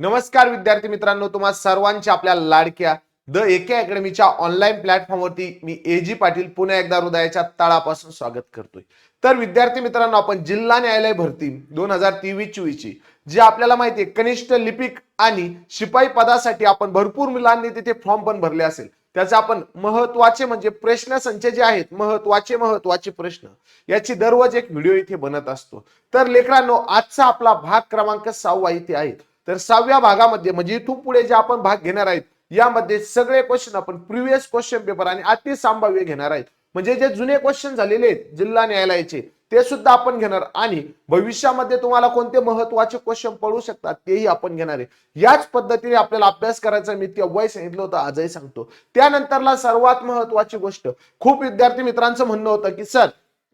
नमस्कार विद्यार्थी मित्रांनो तुम्हा सर्वांच्या आपल्या लाडक्या द एके अकॅडमीच्या ऑनलाईन प्लॅटफॉर्मवरती मी ए जी पाटील पुन्हा एकदा हृदयाच्या तळापासून स्वागत करतोय. तर विद्यार्थी मित्रांनो आपण जिल्हा न्यायालय भरती दोन हजार तेवीस चोवीस ची जी आपल्याला माहिती आहे कनिष्ठ लिपिक आणि शिपाई पदासाठी आपण भरपूर मुलांनी तिथे फॉर्म पण भरले असेल. त्याचे आपण महत्त्वाचे म्हणजे प्रश्न संच जे आहेत महत्त्वाचे महत्त्वाचे प्रश्न याची दररोज एक व्हिडिओ इथे बनत असतो. तर लेकरांनो आजचा आपला भाग क्रमांक सहावा इथे आहे. तर सहाव्या भागामध्ये म्हणजे इथून पुढे जे आपण भाग घेणार आहेत यामध्ये सगळे क्वेश्चन आपण प्रिव्हियस क्वेश्चन पेपर आणि अति संभाव्य घेणार आहेत. म्हणजे जे जुने क्वेश्चन झालेले आहेत जिल्हा न्यायालयाचे ते सुद्धा आपण घेणार आणि भविष्यामध्ये तुम्हाला कोणते महत्त्वाचे क्वेश्चन पडू शकतात तेही आपण घेणार आहे. याच पद्धतीने आपल्याला अभ्यास करायचा मी तेव्हाही सांगितलं होतं आजही सांगतो. त्यानंतरला सर्वात महत्वाची गोष्ट खूप विद्यार्थी मित्रांचं म्हणणं होतं की सर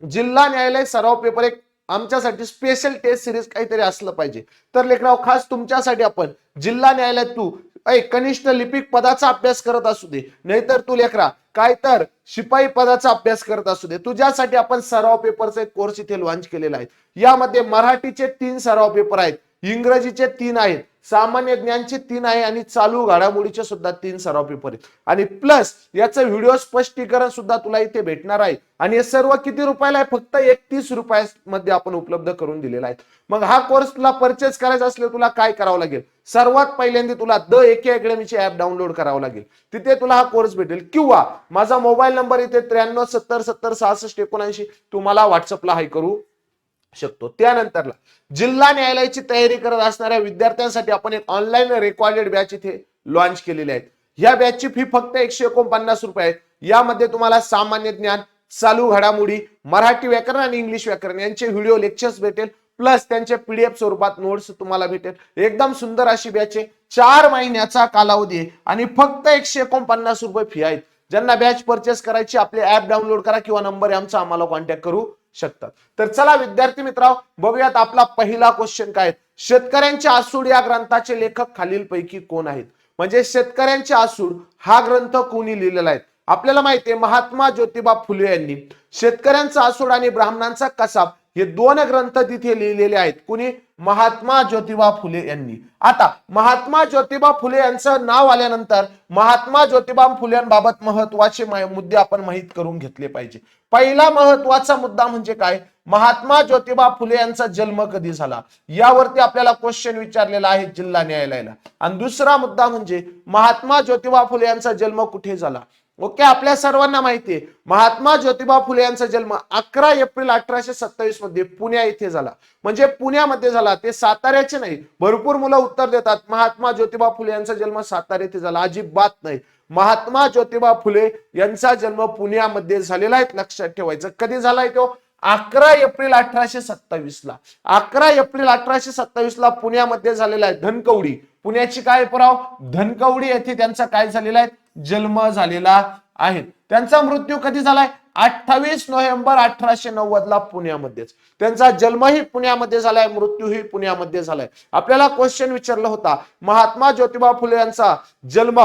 जिल्हा न्यायालय सराव पेपर एक आमच्यासाठी स्पेशल टेस्ट सिरीज काहीतरी असलं पाहिजे. तर लेखराव खास तुमच्यासाठी आपण जिल्हा न्यायालयात तू ऐ कनिष्ठ लिपिक पदाचा अभ्यास करत असू दे. नाहीतर तू लेकरा काय तर शिपाई पदाचा अभ्यास करत असू दे. तुझ्यासाठी आपण सराव पेपरचा एक कोर्स इथे लॉन्च केलेला आहे. यामध्ये मराठीचे तीन सराव पेपर आहेत. इंग्रजीचे तीन आहेत सामान्य ज्ञानचे तीन आहे आणि चालू घडामोडीचे सुद्धा तीन सराव पेपर आहेत. आणि प्लस याचं व्हिडिओ स्पष्टीकरण सुद्धा तुला इथे भेटणार आहे. आणि हे सर्व किती रुपयाला आहे? फक्त एकतीस रुपयामध्ये आपण उपलब्ध करून दिलेला आहे. मग हा कोर्स तुला परचेस करायचा असले तुला काय करावं लागेल? सर्वात पहिल्यांदा तुला द एके अकॅडमीची ऍप डाउनलोड करावं लागेल. तिथे तुला हा कोर्स भेटेल. किंवा माझा मोबाईल नंबर इथे त्र्याण्णव सत्तर सत्तर सहासष्ट एकोणऐंशी तुम्हाला व्हॉट्सअपला हाय करू. शकतो. त्यानंतरला जिल्हा न्यायालयाची तयारी करत असणाऱ्या विद्यार्थ्यांसाठी आपण एक ऑनलाईन रेकॉर्डेड बॅच इथे लॉन्च केलेली आहेत. या बॅचची फी फक्त एकशे एकोणपन्नास रुपये आहे. यामध्ये तुम्हाला सामान्य ज्ञान चालू घडामोडी मराठी व्याकरण आणि इंग्लिश व्याकरण यांचे व्हिडिओ लेक्चर्स भेटेल. प्लस त्यांचे पीडीएफ स्वरूपात नोट्स तुम्हाला भेटेल. एकदम सुंदर अशी बॅच आहे. चार महिन्याचा कालावधी आहे. आणि फक्त एकशे एकोणपन्नास रुपये फी आहेत. ज्यांना बॅच परचेस करायची आपले ऍप डाउनलोड करा किंवा नंबर आमचा आम्हाला कॉन्टॅक्ट करू. शकतात. तर चला विद्यार्थी मित्रांनो बघूयात आपला पहिला क्वेश्चन काय शेतकऱ्यांच्या आसूड या ग्रंथाचे लेखक खालीलपैकी कोण आहेत? म्हणजे शेतकऱ्यांचे आसूड हा ग्रंथ कोणी लिहिलेला आहे? आपल्याला माहिती आहे महात्मा ज्योतिबा फुले यांनी शेतकऱ्यांचा आसूड आणि ब्राह्मणांचा कसाब हे दोन ग्रंथ तिथे लिहिलेले आहेत. कुणी? महात्मा ज्योतिबा फुले यांनी. आता महात्मा ज्योतिबा फुले यांचं नाव आल्यानंतर महात्मा ज्योतिबा फुलेंबाबत महत्त्वाचे मुद्दे आपण माहीत करून घेतले पाहिजे. पहिला महत्त्वाचा मुद्दा म्हणजे काय? महात्मा ज्योतिबा फुले यांचा जन्म कधी झाला? यावरती आपल्याला क्वेश्चन विचारलेला आहे जिल्हा न्यायालयाला. आणि दुसरा मुद्दा म्हणजे महात्मा ज्योतिबा फुले यांचा जन्म कुठे झाला? ओके आपल्या सर्वांना माहिती आहे. महात्मा ज्योतिबा फुले यांचा जन्म अकरा एप्रिल अठराशे सत्तावीसमध्ये पुण्या इथे झाला. म्हणजे पुण्यामध्ये झाला. ते साताऱ्याचे नाही. भरपूर मुलं उत्तर देतात. महात्मा ज्योतिबा फुले यांचा जन्म सातारा येथे झाला. अजिबात नाही. महात्मा ज्योतिबा फुले यांचा जन्म पुण्यामध्ये झालेला आहे. लक्षात ठेवायचं. कधी झालाय तो? अकरा एप्रिल अठराशे सत्तावीस ला अकरा एप्रिल अठराशे सत्तावीस ला पुण्यामध्ये झालेला आहे. धनकवडी. पुण्याची काय पुराव? धनकवडी येथे त्यांचा काय झालेला आहे? जन्म झालेला आहे. त्यांचा मृत्यू कधी झालाय? अठ्ठावीस नोव्हेंबर अठराशे नव्वद ला पुण्यामध्येच. त्यांचा जन्मही पुण्यामध्ये झालाय मृत्यूही पुण्यामध्ये झालाय. आपल्याला क्वेश्चन विचारला होता. महात्मा ज्योतिबा फुले यांचा जन्म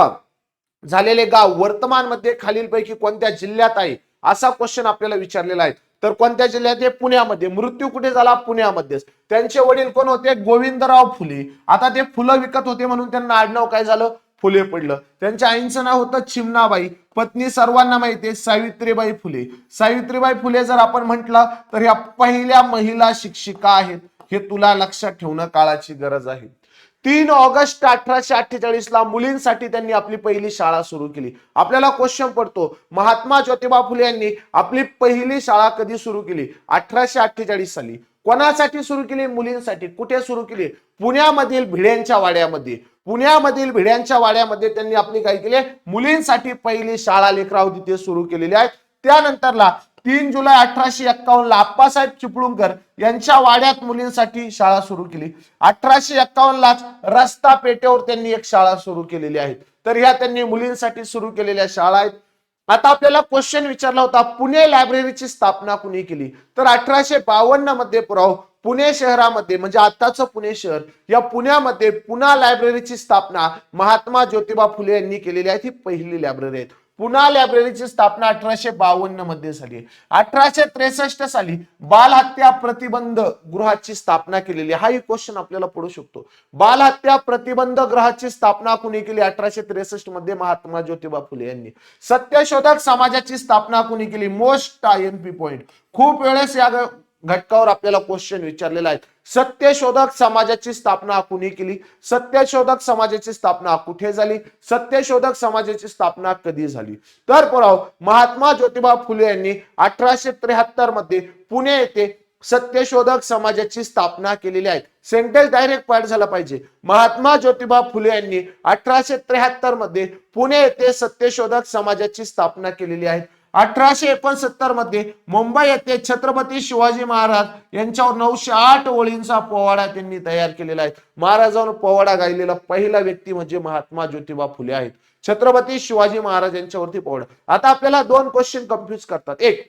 झालेले गाव वर्तमानमध्ये खालीलपैकी कोणत्या जिल्ह्यात आहे? असा क्वेश्चन आपल्याला विचारलेला आहे. तर कोणत्या जिल्ह्यात? आहे पुण्यामध्ये. मृत्यू कुठे झाला? पुण्यामध्येच. त्यांचे वडील कोण होते? गोविंदराव फुले. आता ते फुलं विकत होते म्हणून त्यांना आडनाव काय झालं? फुले पडलं. त्यांच्या आईंचं नाव होतं चिमणाबाई. पत्नी सर्वांना माहिती आहे सावित्रीबाई फुले. सावित्रीबाई फुले जर आपण म्हटलं तर ह्या पहिल्या महिला शिक्षिका आहेत. हे तुला लक्षात ठेवणं काळाची गरज आहे. तीन ऑगस्ट अठराशे अठ्ठेचाळीस ला मुलींसाठी त्यांनी आपली पहिली शाळा सुरू केली. आपल्याला क्वेश्चन पडतो महात्मा ज्योतिबा फुले यांनी आपली पहिली शाळा कधी सुरू केली? अठराशे अठ्ठेचाळीस साली. कोणासाठी सुरू केली? मुलींसाठी. कुठे सुरू केली? पुण्यामधील भिड्यांच्या वाड्यामध्ये. पुण्यामधील भिड्यांच्या वाड्यामध्ये त्यांनी आपली काय केले? मुलींसाठी पहिली शाळा लेकराव तिथे सुरू केलेली आहे. त्यानंतरला तीन जुलै अठराशे एक्कावन्न ला आप्पासाहेब चिपळूणकर यांच्या वाड्यात मुलींसाठी शाळा सुरू केली. अठराशे एक्कावन्न लाच रस्ता पेठेवर त्यांनी एक शाळा सुरू केलेली आहे. तर ह्या त्यांनी मुलींसाठी सुरू केलेल्या शाळा आहेत. आता आपल्याला क्वेश्चन विचारला होता पुणे लायब्ररीची स्थापना कुणी केली? तर अठराशे बावन्नमध्ये पुराव पुणे शहरामध्ये म्हणजे आताचं पुणे शहर या पुण्यामध्ये पुन्हा लायब्ररीची स्थापना महात्मा ज्योतिबा फुले यांनी केलेली आहे. ही पहिली लायब्ररी आहे. पुन्हा लायब्ररीची स्थापना अठराशे बावन्नमध्ये झाली. अठराशे त्रेसष्ट साली बालहत्या प्रतिबंध गृहाची स्थापना केलेली. हाही क्वेश्चन आपल्याला पडू शकतो. बालहत्या प्रतिबंध गृहाची स्थापना कुणी केली? अठराशे त्रेसष्टमध्ये महात्मा ज्योतिबा फुले यांनी. सत्यशोधक समाजाची स्थापना कुणी केली? Most I N P point खूप वेळेस या घटकावर आपल्याला क्वेश्चन विचारलेला आहे सत्यशोधक समाजाची स्थापना कुणी केली? सत्यशोधक समाजाची स्थापना कुठे झाली? सत्यशोधक समाजाची स्थापना कधी झाली? तर पुराव महात्मा ज्योतिबा फुले यांनी अठराशे त्र्याहत्तरमध्ये पुणे येथे सत्यशोधक समाजाची स्थापना केलेली आहे. सेंटेन्स डायरेक्ट पाठ झाला पाहिजे. महात्मा ज्योतिबा फुले यांनी अठराशे त्र्याहत्तरमध्ये पुणे येथे सत्यशोधक समाजाची स्थापना केलेली आहे. अठराशे एकोणसत्तरमध्ये मुंबई येथे छत्रपती शिवाजी महाराज यांच्यावर नऊशे आठ ओळींचा पोवाडा त्यांनी तयार केलेला आहे. महाराजांवर पोवाडा गायलेला पहिला व्यक्ती म्हणजे महात्मा ज्योतिबा फुले आहेत. छत्रपती शिवाजी महाराज यांच्यावरती पोवाडा. आता आपल्याला दोन क्वेश्चन कन्फ्युज करतात. एक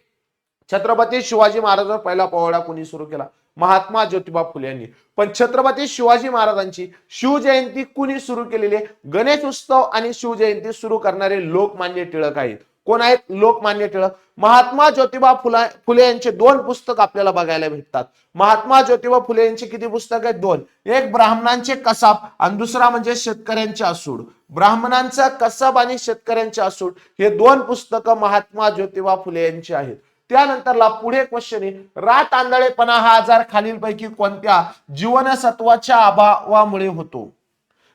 छत्रपती शिवाजी महाराजांवर पहिला पोवाडा कोणी सुरू केला? महात्मा ज्योतिबा फुले यांनी. पण छत्रपती शिवाजी महाराजांची शिवजयंती कुणी सुरू केलेली गणेश उत्सव आणि शिवजयंती सुरू करणारे लोकमान्य टिळक आहेत. कोण आहेत? लोकमान्य टिळक. महात्मा ज्योतिबा फुला फुले यांचे दोन पुस्तक आपल्याला बघायला भेटतात. महात्मा ज्योतिबा फुले यांची किती पुस्तक आहेत? दोन. एक ब्राह्मणांचे कसाब आणि दुसरा म्हणजे शेतकऱ्यांचे असूड ब्राह्मणांचा कसाब आणि शेतकऱ्यांचे असूड हे दोन पुस्तकं महात्मा ज्योतिबा फुले यांची आहेत. त्यानंतरला पुढे क्वेश्चन आहे रात आंधळेपणा हा आजार खालीलपैकी कोणत्या जीवनसत्वाच्या अभावामुळे होतो?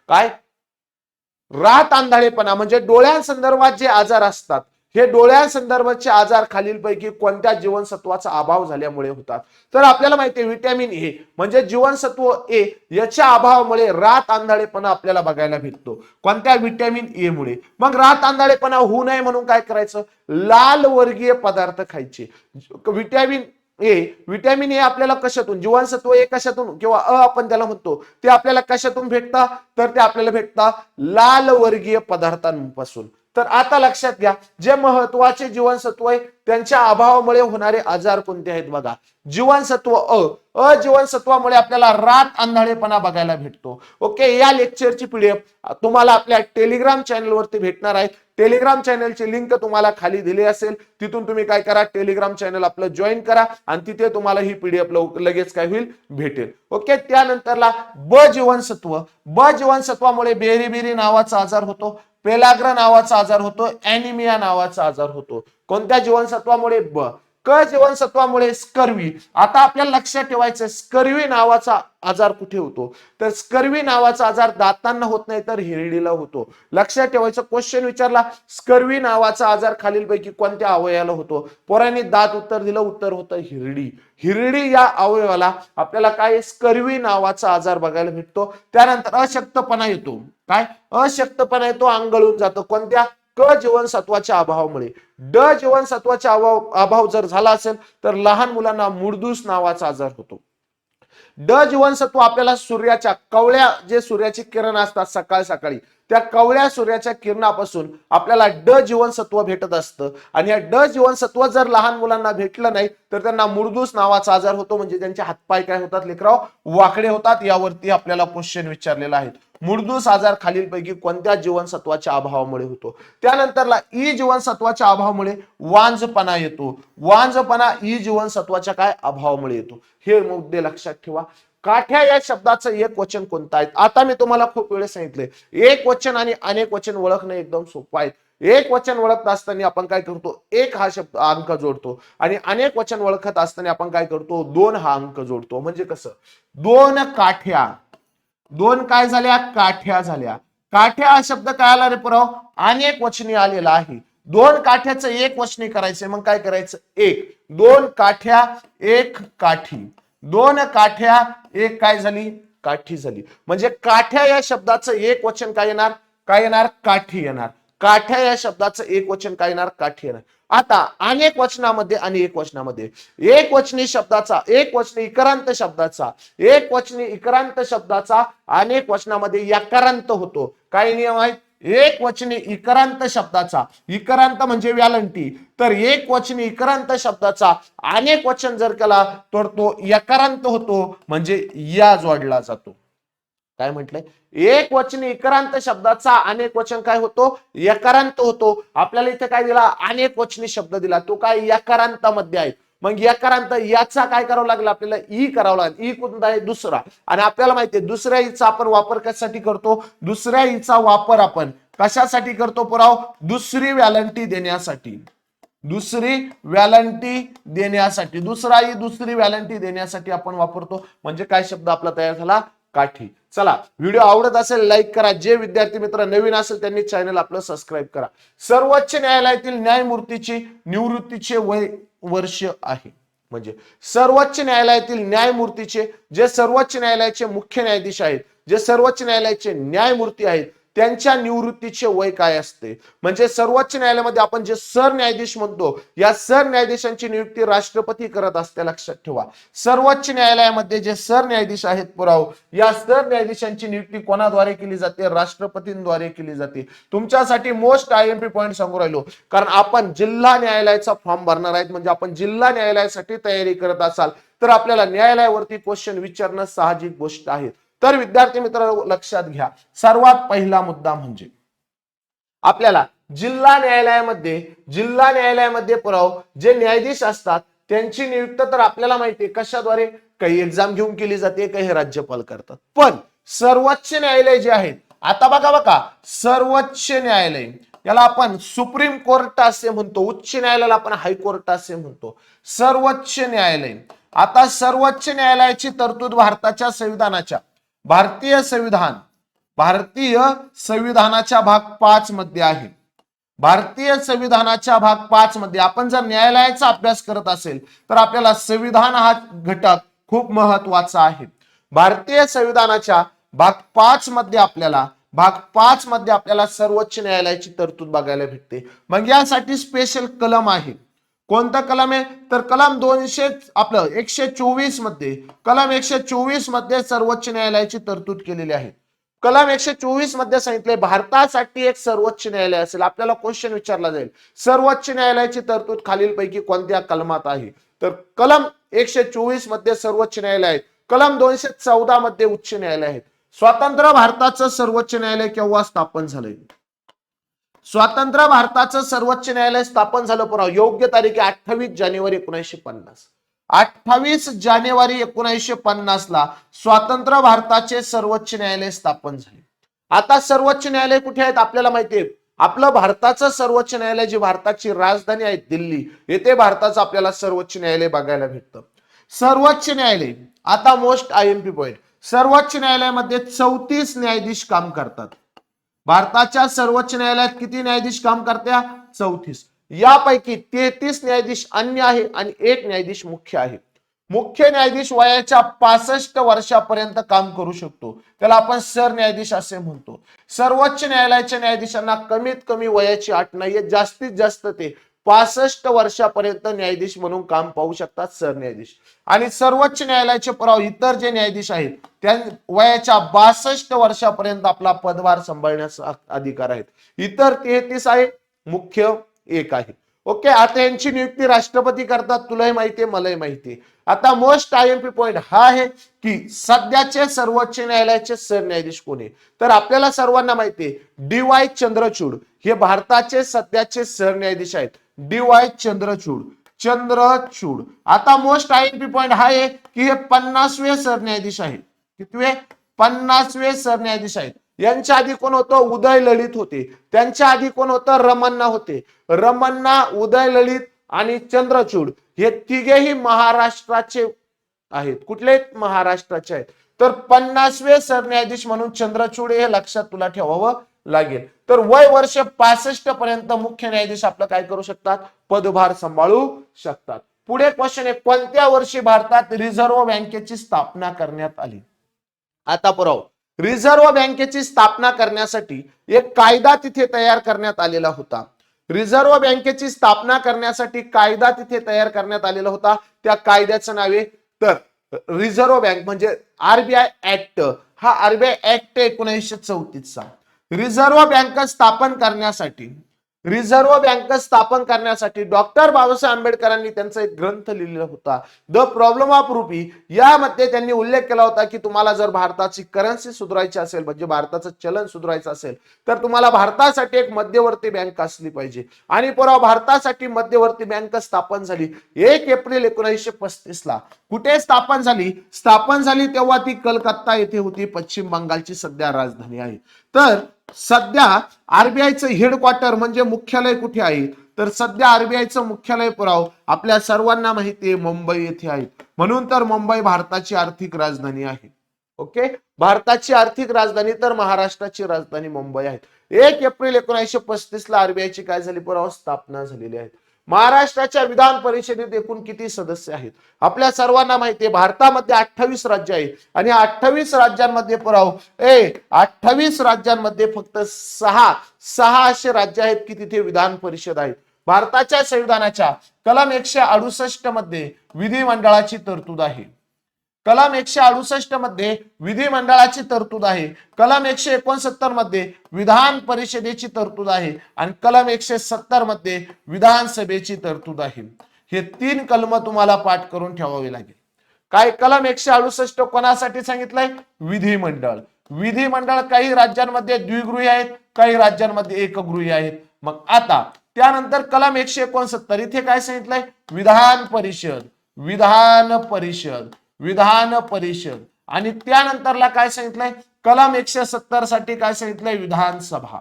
काय? रात आंधळेपणा म्हणजे डोळ्यांसंदर्भात जे आजार असतात हे डोळ्यासंदर्भातचे आजार खालीलपैकी कोणत्या जीवनसत्वाचा अभाव झाल्यामुळे होतात? तर आपल्याला माहिती आहे व्हिटॅमिन ए म्हणजे जीवनसत्व ए याच्या अभावामुळे रात आंधळेपणा आपल्याला बघायला भेटतो. कोणत्या व्हिटॅमिन ए मुळे? मग रात आंधळेपणा होऊ नये म्हणून काय करायचं? लाल वर्गीय पदार्थ खायचे. व्हिटॅमिन ए व्हिटॅमिन ए आपल्याला कशातून जीवनसत्व ए कशातून किंवा अ आपण त्याला म्हणतो ते आपल्याला कशातून भेटता? तर ते आपल्याला भेटता लाल वर्गीय पदार्थांपासून. तर आता लक्षात घ्या जे महत्त्वाचे जीवनसत्व आहे त्यांच्या अभावामुळे होणारे आजार कोणते आहेत बघा. जीवनसत्व अ अ जीवनसत्वामुळे आपल्याला रात आंधळेपणा बघायला भेटतो. ओके या लेक्चरची पीडीएफ तुम्हाला आपल्या टेलिग्राम चॅनलवरती भेटणार आहे टेलिग्राम चॅनलची लिंक तुम्हाला खाली दिली असेल. तिथून तुम्ही काय करा टेलिग्राम चॅनल आपलं जॉईन करा आणि तिथे तुम्हाला ही पीडीएफ लगेच काय होईल भेटेल. ओके त्यानंतरला ब जीवनसत्व. ब जीवनसत्वामुळे बेरीबेरी नावाचा आजार होतो. पेलाग्र नावाचा आजार होतो अॅनिमिया नावाचा आजार होतो. कोणत्या जीवनसत्वामुळे? ब क जीवनसत्वामुळे स्कर्वी. आता आपल्याला लक्षात ठेवायचं स्कर्वी नावाचा आजार कुठे होतो? तर स्कर्वी नावाचा आजार दातांना होत नाही तर हिरडीला होतो. लक्षात ठेवायचं क्वेश्चन विचारला स्कर्वी नावाचा आजार खालीलपैकी कोणत्या अवयवाला होतो? पोरांनी दात उत्तर दिलं उत्तर होतं हिरडी. हिरडी या अवयवाला आपल्याला काय? स्कर्वी नावाचा आजार बघायला भेटतो. त्यानंतर अशक्तपणा येतो. काय? अशक्तपणा येतो आंगळून जातो. कोणत्या? क जीवनसत्वाच्या अभावामुळे. ड जीवनसत्वाच्या अभाव अभाव जर झाला असेल तर लहान मुलांना मुडदूस नावाचा आजार होतो. ड जीवनसत्व आपल्याला सूर्याच्या कवळ्या जे सूर्याची किरण असतात सकाळ सकाळी त्या कवळ्या सूर्याच्या किरणापासून आपल्याला ड जीवनसत्व भेटत असतं. आणि या ड जीवनसत्व जर लहान मुलांना भेटलं नाही तर त्यांना मुरदूस नावाचा आजार होतो म्हणजे त्यांचे हातपाय काय होतात लेकराव? वाकडे होतात. यावरती आपल्याला क्वेश्चन विचारलेला आहे. मुरदूस आजार खालीलपैकी कोणत्या जीवनसत्वाच्या अभावामुळे होतो? त्यानंतरला ई जीवनसत्वाच्या अभावामुळे वांजपणा येतो. वांजपणा ई जीवनसत्वाच्या काय? अभावामुळे येतो. हे मुद्दे लक्षात ठेवा. काठ्या या शब्दाचं एक वचन कोणतं आहे? आता मी तुम्हाला खूप वेळेस सांगितले एक वचन आणि अनेक वचन ओळखणं एकदम सोपं आहे. एक वचन ओळखत असताना आपण काय करतो? एक हा शब्द अंक जोडतो. आणि अनेक वचन ओळखत असताना आपण काय करतो? दोन हा अंक जोडतो. म्हणजे कसं? दोन काठ्या. दोन काय झाल्या? काठ्या झाल्या. काठ्या हा शब्द काय आला रे पुराव? अनेक वचनी आलेला आहे. दोन काठ्याचं एक वचनी करायचं मग काय करायचं? एक. दोन काठ्या एक काठी. दोन काठ्या एक काय झाली? काठी झाली. म्हणजे काठ्या या शब्दाचं एक वचन काय येणार? काय येणार? काठी येणार. काठ्या या शब्दाचं एक वचन काय येणार? काठी येणार. आता अनेक वचनामध्ये आणि एक वचनामध्ये. एक वचनी शब्दाचा एक वचनी इकरांत शब्दाचा एक वचनी इकरांत शब्दाचा अनेक वचनामध्ये याकारांत होतो. काय नियम आहेत? एक वचने इकरांत शब्दाचा इकरांत म्हणजे व्यालंटी. तर एक वचने इकरांत शब्दाचा अनेक वचन जर केला तर तो यकारांत होतो म्हणजे या जोडला जातो. काय म्हटलंय? एक वचने इकरांत शब्दाचा अनेक वचन काय होतो? यकारांत होतो. आपल्याला इथे काय दिला? अनेक वचनी शब्द दिला. तो काय? यकारांतामध्ये आहे. मग यकारांत याचा काय करावं लागलं? आपल्याला ई करावं लागेल. ई कोणता आहे? दुसरा. आणि आपल्याला माहिती आहे दुसऱ्या ईचा आपण वापर कशासाठी करतो? दुसऱ्या ईचा वापर आपण कशासाठी करतो पुराव? दुसरी व्हॅलंटी देण्यासाठी. दुसरी व्हॅलंटी देण्यासाठी. दुसरा ई दुसरी व्हॅलंटी देण्यासाठी आपण वापरतो. म्हणजे काय शब्द आपला तयार झाला? काठी. चला व्हिडिओ आवडत असेल लाईक करा. जे विद्यार्थी मित्र नवीन असेल त्यांनी चॅनल आपलं सबस्क्राईब करा. सर्वोच्च न्यायालयातील न्यायमूर्तीची निवृत्तीचे वय वर्ष आहे. म्हणजे सर्वोच्च न्यायालयातील न्यायमूर्तीचे जे सर्वोच्च न्यायालयाचे मुख्य न्यायाधीश आहेत जे सर्वोच्च न्यायालयाचे न्यायमूर्ती आहेत त्यांच्या निवृत्तीचे वय काय असते? म्हणजे सर्वोच्च न्यायालयामध्ये आपण जे सर न्यायाधीश म्हणतो या सर न्यायाधीशांची नियुक्ती राष्ट्रपती करत असते लक्षात ठेवा. सर्वोच्च न्यायालयामध्ये जे सर न्यायाधीश आहेत पुराव या सर न्यायाधीशांची नियुक्ती कोणाद्वारे केली जाते? राष्ट्रपतींद्वारे केली जाते. तुमच्यासाठी most I M P point सांगू राहिलो. कारण आपण जिल्हा न्यायालयाचा फॉर्म भरणार आहेत. म्हणजे आपण जिल्हा न्यायालयासाठी तयारी करत असाल तर आपल्याला न्यायालयावरती क्वेश्चन विचारणं साहजिक गोष्ट आहे. तर विद्यार्थी मित्र लक्षात घ्या. सर्वात पहिला मुद्दा म्हणजे आपल्याला जिल्हा न्यायालयामध्ये जिल्हा न्यायालयामध्ये पुराव जे न्यायाधीश असतात त्यांची नियुक्त तर आपल्याला माहिती आहे कशाद्वारे? काही एक्झाम घेऊन केली जाते काही राज्यपाल करतात. पण सर्वोच्च न्यायालय जे आहेत आता बघा बघा सर्वोच्च न्यायालय याला आपण सुप्रीम कोर्ट असे म्हणतो उच्च न्यायालयाला आपण हायकोर्ट असे म्हणतो. सर्वोच्च न्यायालय आता सर्वोच्च न्यायालयाची तरतूद भारताच्या संविधानाच्या. भारतीय संविधान भारतीय संविधानाच्या भाग पाच मध्ये आहे. भारतीय संविधानाच्या भाग पाच मध्ये आपण जर न्यायालयाचा अभ्यास करत असेल तर आपल्याला संविधान हा घटक खूप महत्त्वाचा आहे. भारतीय संविधानाच्या भाग पाच मध्ये आपल्याला भाग पाच मध्ये आपल्याला सर्वोच्च न्यायालयाची तरतूद बघायला भेटते. मग यासाठी स्पेशल कलम आहे. कोणता कलम आहे? तर कलम दोनशे आपलं एकशे चोवीसमध्ये कलम एकशे चोवीसमध्ये सर्वोच्च न्यायालयाची तरतूद केलेली आहे. कलम एकशे चोवीसमध्ये सांगितले भारतासाठी एक सर्वोच्च न्यायालय असेल. आपल्याला क्वेश्चन विचारला जाईल. सर्वोच्च न्यायालयाची तरतूद खालीलपैकी कोणत्या कलमात आहे? तर कलम एकशे चोवीसमध्ये सर्वोच्च न्यायालय आहे. कलम दोनशे चौदा मध्ये उच्च न्यायालय आहेत स्वतंत्र भारताचं सर्वोच्च न्यायालय केव्हा स्थापन झालंय? स्वातंत्र्य भारताचं सर्वोच्च न्यायालय स्थापन झालं पुन्हा. योग्य तारीख आहे अठ्ठावीस जानेवारी एकोणीसशे पन्नास. अठ्ठावीस जानेवारी एकोणीसशे पन्नास ला स्वातंत्र्य भारताचे सर्वोच्च न्यायालय स्थापन झाले. आता सर्वोच्च न्यायालय कुठे आहेत आपल्याला माहितीये आपलं भारताचं सर्वोच्च न्यायालय जी भारताची राजधानी आहे दिल्ली येथे भारताचं आपल्याला सर्वोच्च न्यायालय बघायला भेटतं. सर्वोच्च न्यायालय आता most I M P point सर्वोच्च न्यायालयामध्ये चौतीस न्यायाधीश काम करतात. भारताच्या सर्वोच्च न्यायालयात किती न्यायाधीश काम करत्या? चौतीस. यापैकी तेहतीस न्यायाधीश अन्य आहे आणि एक न्यायाधीश मुख्य आहे. मुख्य न्यायाधीश वयाच्या पासष्ट वर्षापर्यंत काम करू शकतो. त्याला आपण सर न्यायाधीश असे म्हणतो. सर्वोच्च न्यायालयाच्या न्यायाधीशांना कमीत कमी वयाची अट नाहीये. जास्तीत जास्त ते पासष्ट वर्षापर्यंत न्यायाधीश म्हणून काम पाहू शकतात सर न्यायाधीश आणि सर्वोच्च न्यायालयाचे पराव इतर जे न्यायाधीश आहेत त्या वयाच्या बासष्ट वर्षापर्यंत आपला पदभार सांभाळण्याचा अधिकार आहेत. इतर तेहतीस आहे मुख्य एक आहे. ओके आता यांची नियुक्ती राष्ट्रपती करतात तुलाही माहितीये मलाही माहितीये आता most I M P point हा आहे की सध्याचे सर्वोच्च न्यायालयाचे सरन्यायाधीश कोण आहे? तर आपल्याला सर्वांना माहितीये डी वाय चंद्रचूड हे भारताचे सध्याचे सरन्यायाधीश आहेत. D Y Chandrachud Chandrachud. आता most I M P point हा आहे की हे पन्नासवे सरन्यायाधीश आहेत. कितवे? पन्नासवे सरन्यायाधीश आहेत. यांच्या आधी कोण होतं? उदय ललित होते. त्यांच्या आधी कोण होतं? रमन्ना होते. रमन्ना उदय ललित आणि चंद्रचूड हे तिघेही महाराष्ट्राचे आहेत. कुठले? महाराष्ट्राचे आहेत. तर पन्नासवे सरन्यायाधीश म्हणून चंद्रचूड हे लक्षात तुला ठेवावं. लागेल. तर वय वर्ष पासष्ट पर्यंत मुख्य न्यायाधीश आपलं काय करू शकतात? पदभार सांभाळू शकतात. पुढे क्वेश्चन आहे कोणत्या वर्षी भारतात रिझर्व्ह बँकेची स्थापना करण्यात आली? आता पुराव. रिझर्व्ह बँकेची स्थापना करण्यासाठी एक कायदा तिथे तयार करण्यात आलेला होता. रिझर्व्ह बँकेची स्थापना करण्यासाठी कायदा तिथे तयार करण्यात आलेला होता. त्या कायद्याचं नाव आहे तर रिझर्व्ह बँक म्हणजे आरबीआय ऍक्ट. हा आरबीआय ऍक्ट एकोणीसशे चौतीसचा. रिझर्व्ह बँक स्थापन करण्यासाठी रिझर्व्ह बँक स्थापन करण्यासाठी डॉक्टर बाबासाहेब आंबेडकरांनी त्यांचा एक ग्रंथ लिहिलेला होता द प्रॉब्लेम ऑफ रुपी. यामध्ये त्यांनी उल्लेख केला होता की तुम्हाला जर भारताची करन्सी सुधारायची असेल म्हणजे भारताचं चलन सुधारायचं असेल तर तुम्हाला भारतासाठी एक मध्यवर्ती बँक असली पाहिजे. आणि पुरा भारतासाठी मध्यवर्ती बँक स्थापन झाली. एक एप्रिल एकोणीसशे पस्तीस ला कुठे स्थापन झाली? स्थापन झाली तेव्हा ती कलकत्ता येथे होती. पश्चिम बंगालची सध्या राजधानी आहे. तर सध्या आरबीआयचं हेडक्वार्टर म्हणजे मुख्यालय कुठे आहे? तर सध्या आरबीआयचं मुख्यालय पुराव आपल्या सर्वांना माहिती आहे मुंबई येथे आहे. म्हणून तर मुंबई भारताची आर्थिक राजधानी आहे. ओके? भारताची आर्थिक राजधानी तर महाराष्ट्राची राजधानी मुंबई आहे. एक एप्रिल एकोणीसशे पस्तीस ला आरबीआयची काय झाली? पुराव स्थापना झालेली आहे महाराष्ट्राच्या विधान परिषदेत एकूण किती सदस्य आहेत? आपल्या सर्वांना माहिती आहे भारतामध्ये अठ्ठावीस राज्य आहे आणि अठ्ठावीस राज्यांमध्ये पुराव ए अठ्ठावीस राज्यांमध्ये फक्त सहा सहा असे राज्य आहेत की तिथे विधान परिषद आहेत. भारताच्या संविधानाच्या कलम एकशे अडुसष्टमध्ये विधिमंडळाची तरतूद आहे. कलम एकशे अडुसष्टमध्ये विधिमंडळाची तरतूद आहे. कलम एकशे एकोणसत्तरमध्ये विधान परिषदेची तरतूद आहे आणि कलम एकशे सत्तरमध्ये विधानसभेची तरतूद आहे. हे तीन कलम तुम्हाला पाठ करून ठेवावे लागेल. काय कलम एकशे अडुसष्ट कोणासाठी सांगितलंय? विधिमंडळ. विधिमंडळ काही राज्यांमध्ये द्विगृही आहेत काही राज्यांमध्ये एकगृही आहेत. मग आता त्यानंतर कलम एकशे एकोणसत्तर इथे काय सांगितलंय? विधान परिषद. विधान परिषद. विधान परिषद. आणि त्यानंतरला काय सांगितलंय? कलम एकशे सत्तरसाठी काय सांगितलंय? विधानसभा.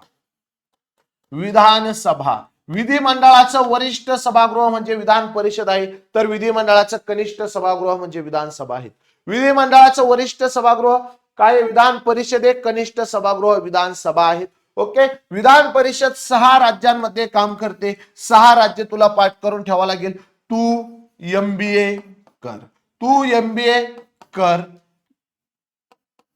विधानसभा. विधिमंडळाचं वरिष्ठ सभागृह म्हणजे विधान परिषद आहे. तर विधिमंडळाचं कनिष्ठ सभागृह म्हणजे विधानसभा आहे. विधिमंडळाचं वरिष्ठ सभागृह काय विधान परिषद एक कनिष्ठ सभागृह विधानसभा आहेत ओके? विधान परिषद सहा राज्यांमध्ये काम करते. सहा राज्य तुला पाठ करून ठेवा लागेल. तू एम बी ए कर. तू एम बी ए कर.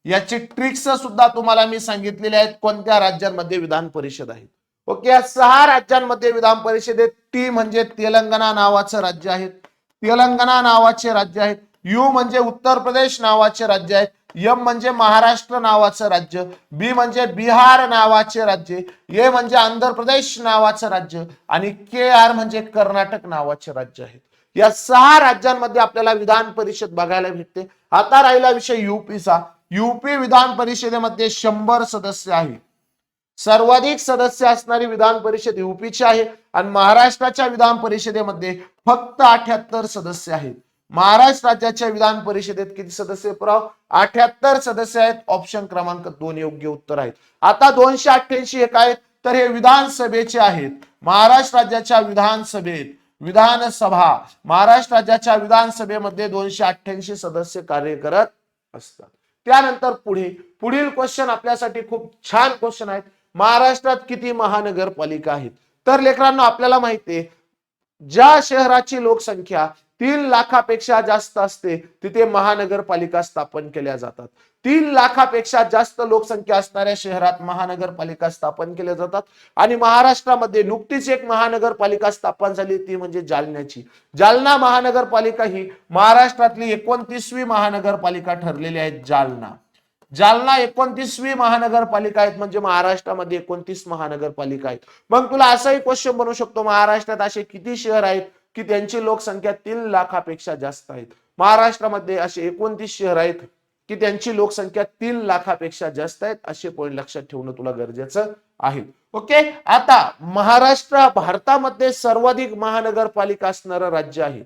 याची ट्रिक्स सुद्धा तुम्हाला मी सांगितलेले आहेत. कोणत्या राज्यांमध्ये विधान परिषद आहे? ओके या सहा राज्यांमध्ये विधान परिषदेत टी म्हणजे तेलंगणा नावाचं राज्य आहे. तेलंगणा नावाचे राज्य आहेत यू म्हणजे उत्तर प्रदेश नावाचे राज्य आहे. यम म्हणजे महाराष्ट्र नावाचं राज्य. बी म्हणजे बिहार नावाचे राज्य. ए म्हणजे आंध्र प्रदेश नावाचं राज्य. आणि के आर म्हणजे कर्नाटक नावाचे राज्य आहेत या सहा राज्यांमध्ये आपल्याला विधान परिषद बघायला भेटते. आता राहिला विषय युपीचा. युपी विधान परिषदेमध्ये शंभर सदस्य आहे सर्वाधिक सदस्य असणारी विधान परिषद युपीची आहे आणि महाराष्ट्राच्या विधान परिषदेमध्ये फक्त अठ्याहत्तर सदस्य आहेत. महाराष्ट्र राज्याच्या विधान परिषदेत किती सदस्य पुराव? अठ्याहत्तर सदस्य आहेत. ऑप्शन क्रमांक दोन योग्य उत्तर आहेत. आता दोनशे अठ्ठ्याऐंशी एक आहेत. तर हे विधानसभेचे आहेत. महाराष्ट्र राज्याच्या विधानसभेत विधानसभा. महाराष्ट्र राज्याच्या विधानसभेमध्ये दोनशे अठ्ठ्याऐंशी सदस्य कार्य करत असतात. त्यानंतर पुढे पुढील क्वेश्चन आपल्यासाठी खूप छान क्वेश्चन आहेत. महाराष्ट्रात किती महानगरपालिका आहेत? तर लेकरांना आपल्याला माहिती आहे ज्या शहराची लोकसंख्या तीन लाखापेक्षा जास्त असते तिथे महानगरपालिका स्थापन केल्या जातात. तीन लाखापेक्षा जास्त लोकसंख्या असणाऱ्या शहरात महानगरपालिका स्थापन केल्या जातात. आणि महाराष्ट्रामध्ये नुकतीच एक महानगरपालिका स्थापन झाली ती म्हणजे जालन्याची. जालना महानगरपालिका ही महाराष्ट्रातली एकोणतीसवी महानगरपालिका ठरलेली आहे जालना. जालना एकोणतीसवी महानगरपालिका आहेत म्हणजे महाराष्ट्रामध्ये एकोणतीस महानगरपालिका आहेत. मग तुला असाही क्वेश्चन बनवू शकतो महाराष्ट्रात असे किती शहर आहेत की त्यांची लोकसंख्या तीन लाखापेक्षा जास्त आहेत? महाराष्ट्रामध्ये असे एकोणतीस शहर आहेत की त्यांची लोकसंख्या तीन लाखापेक्षा जास्त आहेत असे पॉईंट लक्षात ठेवणं तुला गरजेचं आहे. ओके आता महाराष्ट्र भारतामध्ये सर्वाधिक महानगरपालिका असणारं राज्य आहे.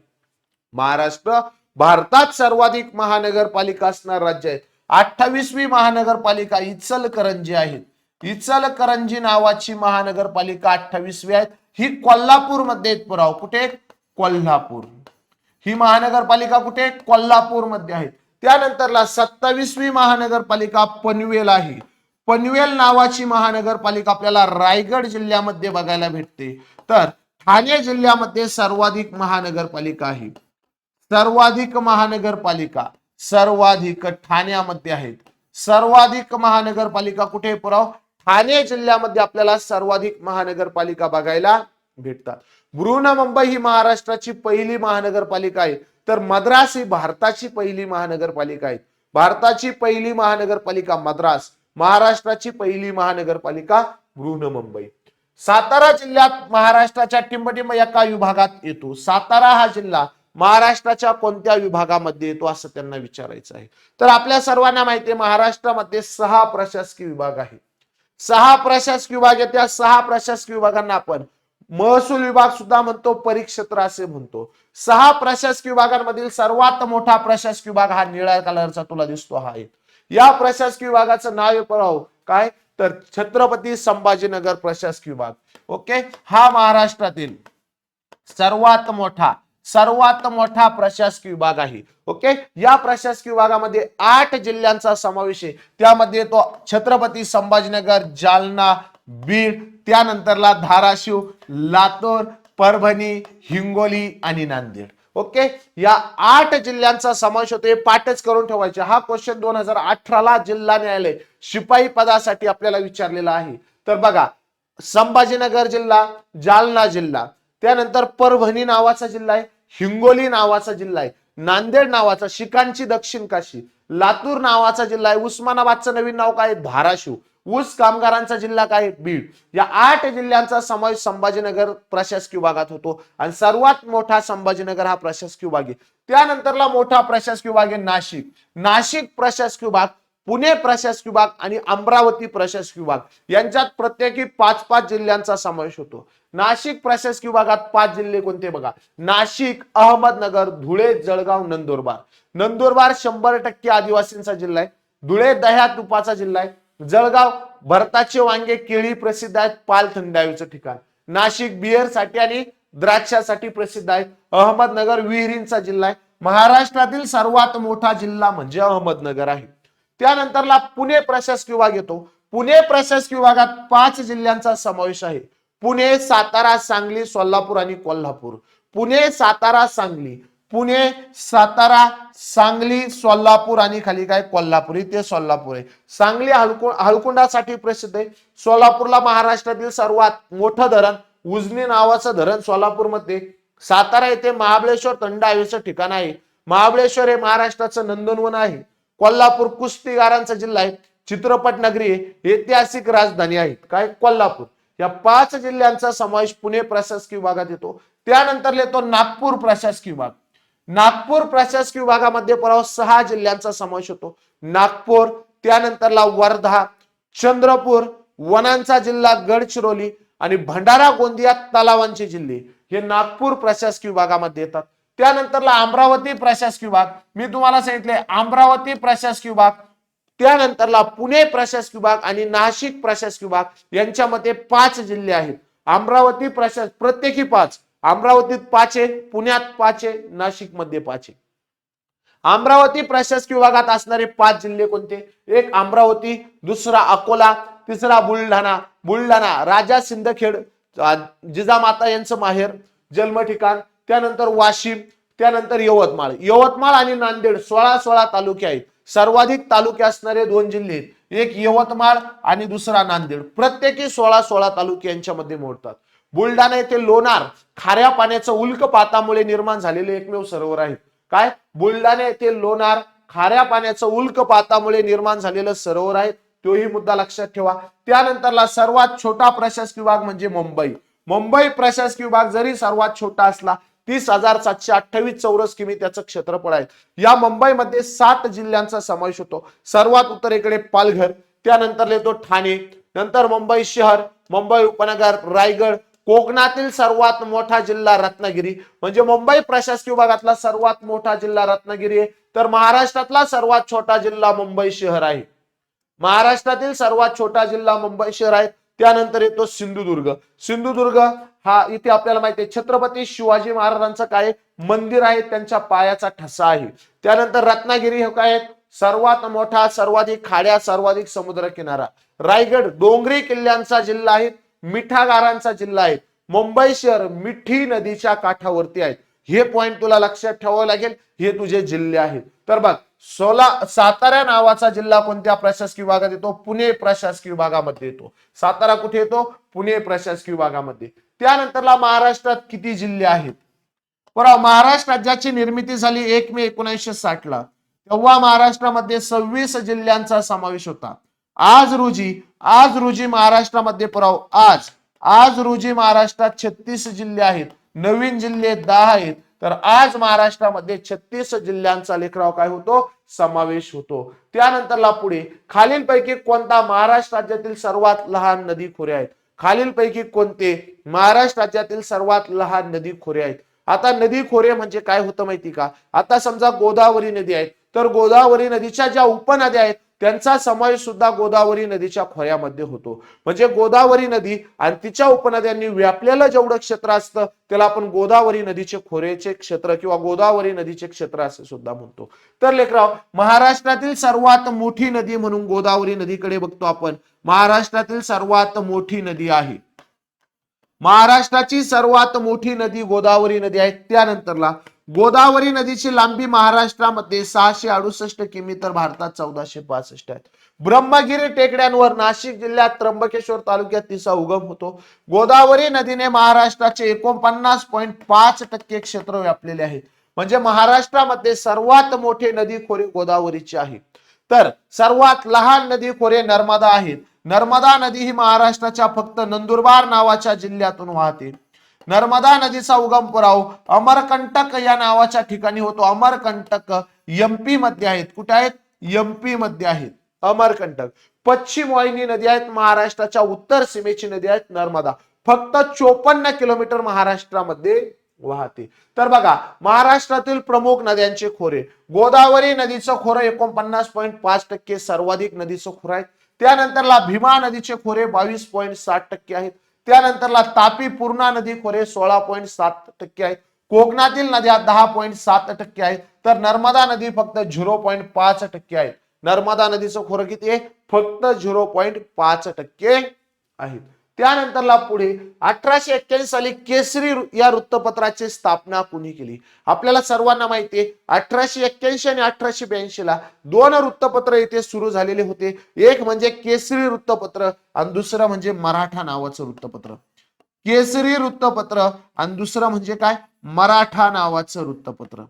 महाराष्ट्र भारतात सर्वाधिक महानगरपालिका असणार राज्य आहे. अठ्ठावीसवी महानगरपालिका इचलकरंजी आहेत इचलकरंजी नावाची महानगरपालिका अठ्ठावीसवी आहेत. ही कोल्हापूरमध्ये पुराव. कुठे? कोल्हापूर. ही महानगरपालिका कुठे? कोल्हापूरमध्ये आहे त्यानंतरला सत्तावीसवी महानगरपालिका पनवेल आहे. पनवेल नावाची महानगरपालिका आपल्याला रायगड जिल्ह्यामध्ये बघायला भेटते. तर ठाणे जिल्ह्यामध्ये सर्वाधिक महानगरपालिका आहे. सर्वाधिक महानगरपालिका सर्वाधिक ठाण्यामध्ये आहेत. सर्वाधिक महानगरपालिका कुठे पुराव? ठाणे जिल्ह्यामध्ये आपल्याला सर्वाधिक महानगरपालिका बघायला भेटतात. बृहन्मुंबई ही महाराष्ट्राची पहिली महानगरपालिका आहे. तर मद्रास ही भारताची पहिली महानगरपालिका आहे. भारताची पहिली महानगरपालिका मद्रास महाराष्ट्राची पहिली महानगरपालिका बृहन्मुंबई. सातारा जिल्ह्यात महाराष्ट्राच्या टिंबटिंब एका विभागात येतो. सातारा हा जिल्हा महाराष्ट्राच्या कोणत्या विभागामध्ये येतो असं त्यांना विचारायचं आहे. तर आपल्या सर्वांना माहिती आहे महाराष्ट्रामध्ये सहा प्रशासकीय विभाग आहे. सहा प्रशासकीय विभाग आहे. त्या सहा प्रशासकीय विभागांना आपण महसूल विभाग सुद्धा म्हणतो परिक्षेत्र असे म्हणतो. सहा प्रशासकीय विभागांमधील सर्वात मोठा प्रशासकीय विभाग हा निळ्या कलरचा तुला दिसतो हा आहे या प्रशासकीय विभागाचं नाव पराव काय? तर छत्रपती संभाजीनगर प्रशासकीय विभाग. ओके? हा महाराष्ट्रातील सर्वात मोठा सर्वात मोठा प्रशासकीय विभाग आहे. ओके? या प्रशासकीय विभागामध्ये आठ जिल्ह्यांचा समावेश आहे. त्यामध्ये तो छत्रपती संभाजीनगर जालना बीड त्यानंतरला धाराशिव लातूर परभणी हिंगोली आणि नांदेड. ओके? या आठ जिल्ह्यांचा समावेश होतो. हे पाठच करून ठेवायचे. हा क्वेश्चन दोन हजार अठराला जिल्हा न्यायालय शिपाई पदासाठी आपल्याला विचारलेला आहे. तर बघा संभाजीनगर जिल्हा जालना जिल्हा त्यानंतर परभणी नावाचा जिल्हा आहे हिंगोली नावाचा जिल्हा आहे नांदेड नावाचा शिकांची दक्षिण काशी लातूर नावाचा जिल्हा आहे उस्मानाबादचं नवीन नाव काय आहे? धाराशिव. ऊस कामगारांचा जिल्हा काय? बीड. या आठ जिल्ह्यांचा समावेश संभाजीनगर प्रशासकीय विभागात होतो. आणि सर्वात मोठा संभाजीनगर हा प्रशासकीय विभाग आहे. त्यानंतरला मोठा प्रशासकीय विभाग आहे नाशिक. नाशिक प्रशासकीय विभाग पुणे प्रशासकीय विभाग आणि अमरावती प्रशासकीय विभाग यांच्यात प्रत्येकी पाच पाच जिल्ह्यांचा समावेश होतो. नाशिक प्रशासकीय विभागात पाच जिल्हे कोणते बघा? नाशिक अहमदनगर धुळे जळगाव नंदुरबार. नंदुरबार शंभर टक्के आदिवासींचा जिल्हा आहे. धुळे दह्या तुपाचा जिल्हा आहे. जळगाव भरताचे वांगे केळी प्रसिद्ध आहेत पाल थंडावीचं ठिकाण. नाशिक बियरसाठी आणि द्राक्षासाठी प्रसिद्ध आहे अहमदनगर विहिरींचा जिल्हा आहे. महाराष्ट्रातील सर्वात मोठा जिल्हा म्हणजे अहमदनगर आहे. त्यानंतरला पुणे प्रशासकीय विभाग येतो. पुणे प्रशासकीय विभागात पाच जिल्ह्यांचा समावेश आहे. पुणे सातारा सांगली सोलापूर आणि कोल्हापूर. पुणे सातारा सांगली. पुणे सातारा सांगली सोलापूर आणि खाली काय? कोल्हापूर. इथे सोलापूर आहे. सांगली हलकु प्रसिद्ध आहे. सोलापूरला महाराष्ट्रातील सर्वात मोठं धरण उजनी नावाचं धरण सोलापूरमध्ये. सातारा येथे महाबळेश्वर थंड हवेचं ठिकाण आहे. महाबळेश्वर हे महाराष्ट्राचं नंदनवन आहे. कोल्हापूर कुस्तीगारांचा जिल्हा आहे. चित्रपट नगरी ऐतिहासिक राजधानी आहे. काय? कोल्हापूर. या पाच जिल्ह्यांचा समावेश पुणे प्रशासकीय विभागात येतो. त्यानंतर येतो नागपूर प्रशासकीय विभाग. नागपूर प्रशासकीय विभागामध्ये परवा सहा जिल्ह्यांचा समावेश होतो. नागपूर त्यानंतरला वर्धा चंद्रपूर वनांचा जिल्हा गडचिरोली आणि भंडारा गोंदिया तलावांचे जिल्हे हे नागपूर प्रशासकीय विभागामध्ये येतात. त्यानंतरला अमरावती प्रशासकीय विभाग. मी तुम्हाला सांगितले अमरावती प्रशासकीय विभाग त्यानंतरला पुणे प्रशासकीय विभाग आणि नाशिक प्रशासकीय विभाग यांच्यामध्ये पाच जिल्हे आहेत. अमरावती प्रशास प्रत्येकी पाच. अमरावतीत पाच आहे पुण्यात पाच आहे नाशिकमध्ये पाच. आहे अमरावती प्रशासकीय विभागात असणारे पाच जिल्हे कोणते? एक अमरावती दुसरा अकोला तिसरा बुलढाणा. बुलढाणा राजा सिंदखेड जिजामाता यांचं माहेर जन्म ठिकाण. त्यानंतर वाशिम त्यानंतर यवतमाळ. यवतमाळ आणि नांदेड सोळा सोळा तालुके आहेत. सर्वाधिक तालुके असणारे दोन जिल्हे एक यवतमाळ आणि दुसरा नांदेड. प्रत्येकी सोळा सोळा तालुके यांच्यामध्ये मोडतात. बुलढाणा येथे लोणार खाऱ्या पाण्याचं उल्क पातामुळे निर्माण झालेले एकमेव सरोवर आहे. काय? बुलढाणा येथे लोणार खाऱ्या पाण्याचं उल्क पातामुळे निर्माण झालेलं सरोवर आहे. तोही मुद्दा लक्षात ठेवा. त्यानंतरला सर्वात छोटा प्रशासकीय विभाग म्हणजे मुंबई. मुंबई प्रशासकीय विभाग जरी सर्वात छोटा असला तीस हजार सातशे अठ्ठावीस चौरस किमी त्याचं क्षेत्रफळ आहे. या मुंबईमध्ये सात जिल्ह्यांचा समावेश होतो. सर्वात उत्तरेकडे पालघर त्यानंतर येतो ठाणे नंतर मुंबई शहर मुंबई उपनगर रायगड कोकणातील सर्वात मोठा जिल्हा रत्नागिरी. म्हणजे मुंबई प्रशासकीय विभागातला सर्वात मोठा जिल्हा रत्नागिरी आहे. तर महाराष्ट्रातला सर्वात छोटा जिल्हा मुंबई शहर आहे. महाराष्ट्रातील सर्वात छोटा जिल्हा मुंबई शहर आहे. त्यानंतर येतो सिंधुदुर्ग. सिंधुदुर्ग हा इथे आपल्याला माहिती आहे छत्रपती शिवाजी महाराजांचं काय मंदिर आहे त्यांच्या पायाचा ठसा आहे. त्यानंतर रत्नागिरी हे काय आहे? सर्वात मोठा सर्वाधिक खाड्या सर्वाधिक समुद्र किनारा रायगड डोंगरी किल्ल्यांचा जिल्हा आहे. मिठागारांचा जिल्हा आहे. मुंबई शहर मिठी नदीच्या काठावरती आहे. हे पॉइंट तुला लक्षात ठेवावं लागेल. हे तुझे जिल्हे आहेत. तर बघ सोला सातारा नावाचा जिल्हा कोणत्या प्रशासकीय विभागात येतो? पुणे प्रशासकीय विभागामध्ये येतो. सातारा कुठे येतो? पुणे प्रशासकीय विभागामध्ये त्यानंतरला महाराष्ट्रात किती जिल्हे आहेत? बरोबर महाराष्ट्र राज्याची निर्मिती झाली एक मे एकोणीसशे साठ ला तेव्हा महाराष्ट्रामध्ये सव्वीस जिल्ह्यांचा समावेश होता. आज रोजी आज रोजी महाराष्ट्रामध्ये पुराव. आज आज रोजी महाराष्ट्रात छत्तीस जिल्हे आहेत नवीन जिल्हे दहा आहेत. तर आज महाराष्ट्रामध्ये छत्तीस जिल्ह्यांचा लेखराव काय होतो? समावेश होतो. त्यानंतरला पुढे खालीलपैकी कोणता महाराष्ट्र राज्यातील सर्वात लहान नदी खोरे आहेत? खालीलपैकी कोणते महाराष्ट्र राज्यातील सर्वात लहान नदी खोरे आहेत? आता नदी खोरे म्हणजे काय होतं माहिती का? आता समजा गोदावरी नदी आहे. तर गोदावरी नदीच्या ज्या उपनद्या आहेत त्यांचा समावेश सुद्धा गोदावरी नदीच्या खोऱ्यामध्ये होतो. म्हणजे गोदावरी नदी आणि तिच्या उपनद्यांनी व्यापलेलं जेवढं क्षेत्र असतं त्याला आपण गोदावरी नदीचे खोरेचे क्षेत्र किंवा गोदावरी नदीचे क्षेत्र असे सुद्धा म्हणतो. तर लेकराव महाराष्ट्रातील सर्वात मोठी नदी म्हणून गोदावरी नदीकडे बघतो आपण. महाराष्ट्रातील सर्वात मोठी नदी आहे. महाराष्ट्राची सर्वात मोठी नदी गोदावरी नदी आहे. त्यानंतरला गोदावरी नदीची लांबी महाराष्ट्रामध्ये सहाशे अडुसष्ट किमी तर भारतात चौदाशे पासष्ट आहे. ब्रह्मगिरी टेकड्यांवर नाशिक जिल्ह्यात त्र्यंबकेश्वर तालुक्यात तिचा उगम होतो. गोदावरी नदीने महाराष्ट्राचे एकोणपन्नास पॉईंट पाच टक्के क्षेत्र व्यापलेले आहेत म्हणजे महाराष्ट्रामध्ये सर्वात मोठे नदी खोरे गोदावरीचे आहे. तर सर्वात लहान नदी खोरे नर्मदा आहेत. नर्मदा नदी ही महाराष्ट्राच्या फक्त नंदुरबार नावाच्या जिल्ह्यातून वाहते. नर्मदा नदीचा उगम पुराव अमरकंटक या नावाच्या ठिकाणी होतो. अमरकंटक एमपी मध्ये आहेत. कुठे आहेत? एमपी मध्ये आहेत. अमरकंटक. पश्चिम वाहिनी नदी आहेत. महाराष्ट्राच्या उत्तर सीमेची नदी आहेत. नर्मदा. फक्त चोपन्न किलोमीटर महाराष्ट्रामध्ये वाहते. तर बघा महाराष्ट्रातील प्रमुख नद्यांचे खोरे. गोदावरी नदीचं खोरं एकोणपन्नास पॉईंट पाच टक्के सर्वाधिक नदीचं खोरं आहे. त्यानंतरला भीमा नदीचे खोरे बावीस पॉईंट सात टक्के आहेत. त्यानंतरला तापी पूर्णा नदी खोरे सोळा पॉईंट सात टक्के आहेत. कोकणातील नद्या दहा पॉईंट सात टक्के आहेत. तर नर्मदा नदी फक्त झिरो पॉईंट पाच टक्के आहे नर्मदा नदीचं खोरं किती आहे? फक्त झिरो पॉईंट पाच टक्के आहेत. त्यानंतरला पुढे अठराशे एक्क्याऐंशी साली केसरी या वृत्तपत्राची स्थापना कुणी केली? आपल्याला सर्वांना माहिती आहे अठराशे एक्क्याऐंशी आणि अठराशे ब्याऐंशी ला दोन वृत्तपत्र येथे सुरू झालेले होते. एक म्हणजे केसरी वृत्तपत्र आणि दुसरं म्हणजे मराठा नावाचं वृत्तपत्र. केसरी वृत्तपत्र आणि दुसरं म्हणजे काय? मराठा नावाचं वृत्तपत्र.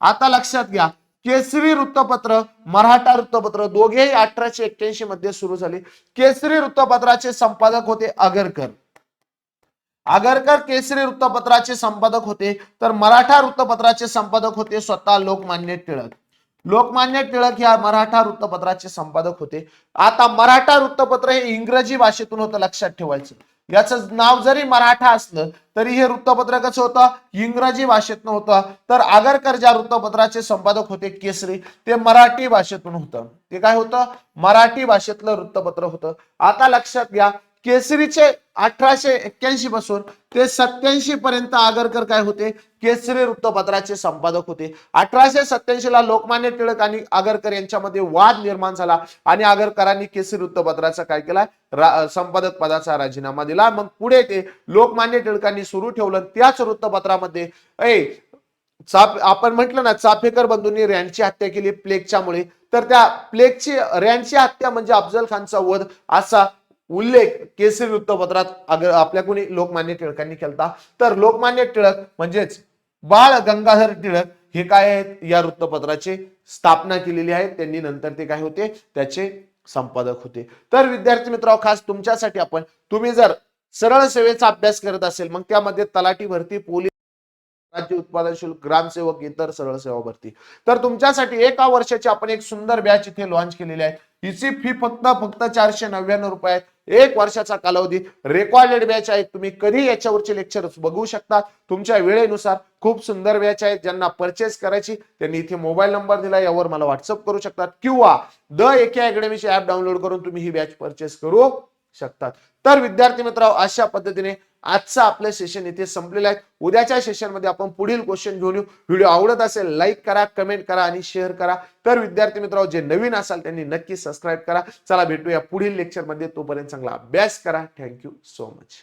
आता लक्षात घ्या केसरी वृत्तपत्र मराठा वृत्तपत्र दोघेही अठराशे एक्क्याऐंशी मध्ये सुरू झाले. केसरी वृत्तपत्राचे संपादक होते आगरकर. आगरकर केसरी वृत्तपत्राचे संपादक होते तर मराठा वृत्तपत्राचे संपादक होते स्वतः लोकमान्य टिळक. लोकमान्य टिळक या मराठा वृत्तपत्राचे संपादक होते. आता मराठा वृत्तपत्र हे इंग्रजी भाषेतून होतं लक्षात ठेवायचं. याचं नाव जरी मराठा असलं तरी हे वृत्तपत्र कसं होतं? इंग्रजी भाषेतनं होतं. तर आगरकर ज्या वृत्तपत्राचे संपादक होते केसरी ते मराठी भाषेतून होतं. ते काय होतं? मराठी भाषेतलं वृत्तपत्र होतं. आता लक्षात घ्या केसरीचे अठराशे एक्क्याऐंशी पासून ते सत्याऐंशी पर्यंत आगरकर काय होते? केसरी वृत्तपत्राचे संपादक होते. अठराशे सत्याऐंशी ला लोकमान्य टिळक आणि आगरकर यांच्यामध्ये वाद निर्माण झाला आणि आगरकरांनी केसरी वृत्तपत्राचा काय केला? संपादक पदाचा राजीनामा दिला. मग पुढे ते लोकमान्य टिळकांनी सुरू ठेवलं त्याच वृत्तपत्रामध्ये ए चाप आपण म्हटलं ना चाफेकर बंधूंनी रॅनची हत्या केली प्लेगच्या मुळे तर त्या प्लेगची रॅनची हत्या म्हणजे अफजल खानचा वध असा उल्लेख केसरी वृत्तपत्रात आपल्या कोणी लोकमान्य टिळकांनी केलता. तर लोकमान्य टिळक म्हणजेच बाळ गंगाधर टिळक हे काय आहेत? या वृत्तपत्राची स्थापना केलेली आहे. त्यांनी नंतर ते काय होते? त्याचे संपादक होते. तर विद्यार्थी मित्रांनो खास तुमच्यासाठी आपण तुम्ही जर सरळ सेवेचा अभ्यास करत असेल मग त्यामध्ये तलाठी भरती पोलीस राज्य उत्पादन शुल्क ग्रामसेवक इतर सरळ सेवा भरती. तर तुमच्यासाठी एका वर्षाची आपण एक सुंदर बॅच इथे लॉन्च केलेली आहे. हिची फी फक्त फक्त चारशे नव्याण्णव रुपये आहे. एक वर्षाचा कालावधी रेकॉर्डेड बॅच आहे. तुम्ही कधी याच्यावरचे लेक्चर बघू शकता. तुमच्या वेळेनुसार खूप सुंदर बॅच आहेत ज्यांना परचेस करायची त्यांनी इथे मोबाईल नंबर दिला यावर मला व्हॉट्सअप करू शकतात. किंवा द एके अकॅडमीचे ऍप डाउनलोड करून तुम्ही ही बॅच परचेस करू शकतात. तर विद्यार्थी मित्र अशा पद्धतीने आजचं आपलं सेशन इथे संपलेलं आहे. उद्याच्या सेशनमध्ये आपण पुढील क्वेश्चन घेऊन येऊ. व्हिडिओ आवडत असेल लाईक करा कमेंट करा आणि शेअर करा. तर विद्यार्थी मित्रांनो जे नवीन असाल त्यांनी नक्की सबस्क्राईब करा. चला भेटूया पुढील लेक्चरमध्ये. तोपर्यंत चांगला अभ्यास करा. Thank you so much